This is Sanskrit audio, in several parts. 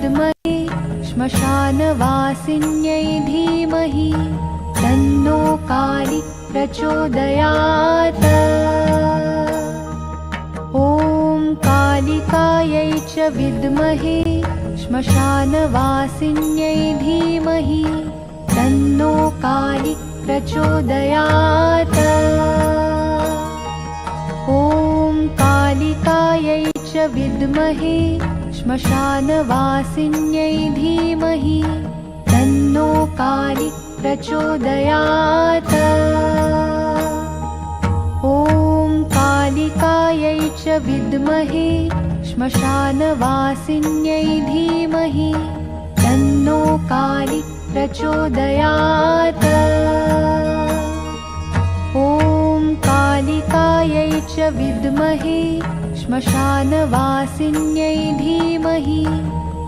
विद्महे श्मशानवासिन्यै धीमहि तन्नो कालि प्रचोदयात्। ॐ कालिकायै च विद्महे श्मशानवासिन्यै धीमहि तन्नो कालि प्रचोदयात्। ॐ कालिकायै च विद्महे श्मशानवासिन्यै धीमहि तन्नो कालि प्रचोदयात्। ॐ कालिकायै च विद्महे श्मशानवासिन्यै धीमहि तन्नो कालि प्रचोदयात् कालिकायै च विद्महे श्मशानवासिन्यै धीमहि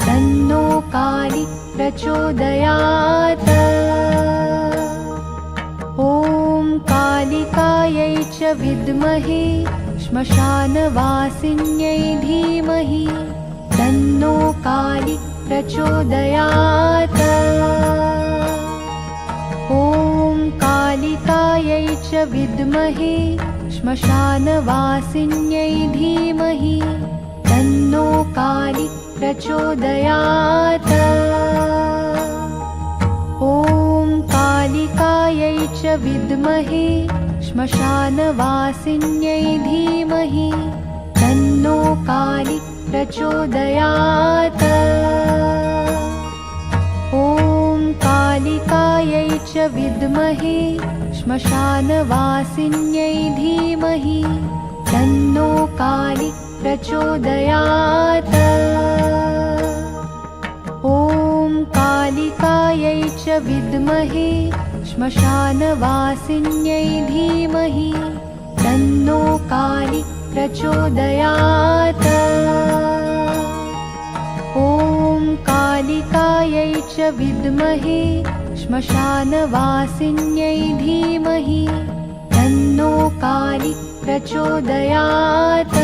तन्नो कालि प्रचोदयात्। ॐ कालिकायै च विद्महे श्मशानवासिन्यै धीमहि तन्नो कालि प्रचोदयात्। ॐ कालिकायै च विद्महे श्मशानवासिन्यै धीमहि तन्नो कालि प्रचोदयात्। ॐ कालिकायै च विद्महे श्मशानवासिन्यै धीमहि तन्नो कालि प्रचोदयात्। ॐ कालिकायै च विद्महे श्मशानवासिन्यै धीमहि तन्नो कालि प्रचोदयात्। ॐ कालिकायै च विद्महे श्मशानवासिन्यै धीमहि तन्नो कालि प्रचोदयात्। ॐ कालिकायै च विद्महे श्मशानवासिन्यै धीमहि तन्नो कालि प्रचोदयात्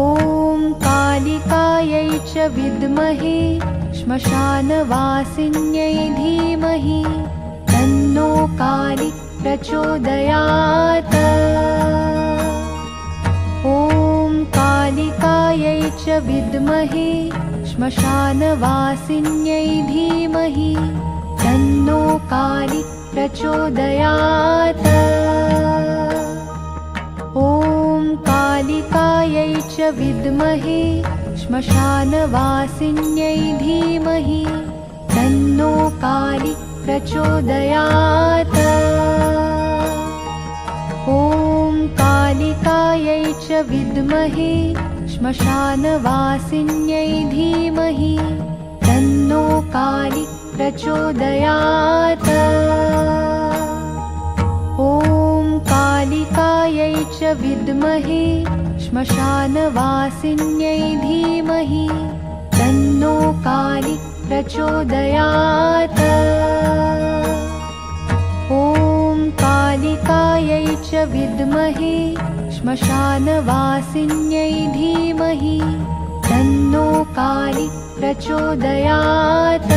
ॐ कालिकायै च विद्महे श्मशानवासिन्यै धीमहि तन्नो कालि प्रचोदयात् ॐ कालिकायै च विद्महे श्मशानवासिन्यै धीमहि प्रचोदयात्। ॐ कालिकायै च विद्महे श्मशानवासिन्यै धीमहि तन्नो कालि प्रचोदयात्। ॐ कालिकायै च विद्महे श्मशानवासिन्यै धीमहि प्रचोदयात्। ॐ कालिकायै च विद्महे श्मशानवासिन्यै धीमहि तन्नो कालि प्रचोदयात्। ॐ कालिकायै च विद्महे श्मशानवासिन्यै धीमहि तन्नो कालि प्रचोदयात्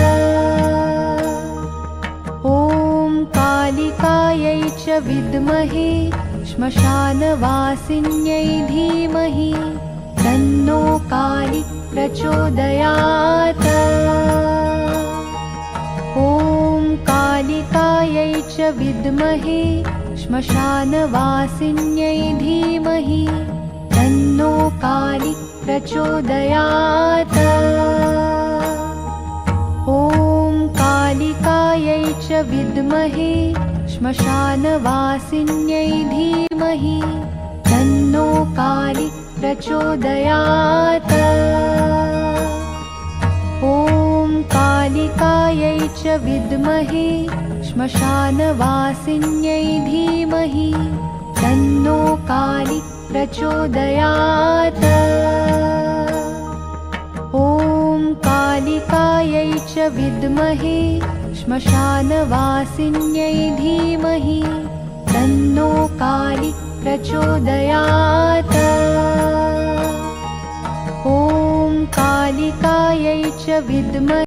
कालिकायै च विद्महे श्मशानवासिन्यै धीमहि तन्नो कालि प्रचोदयात्। ॐ कालिकायै च विद्महे श्मशानवासिन्यै धीमहि तन्नो कालि प्रचोदयात्। ॐ कालिकायै च विद्महे श्मशानवासिन्यै धीमहि तन्नो कालि प्रचोदयात्। ॐ कालिकायै च विद्महे श्मशानवासिन्यै धीमहि तन्नो कालि प्रचोदयात्। ॐ कालिकायै च विद्महे श्मशानवासिन्यै धीमहि तन्नो कालि प्रचोदयात्। ॐ कालिकायै च विद्महे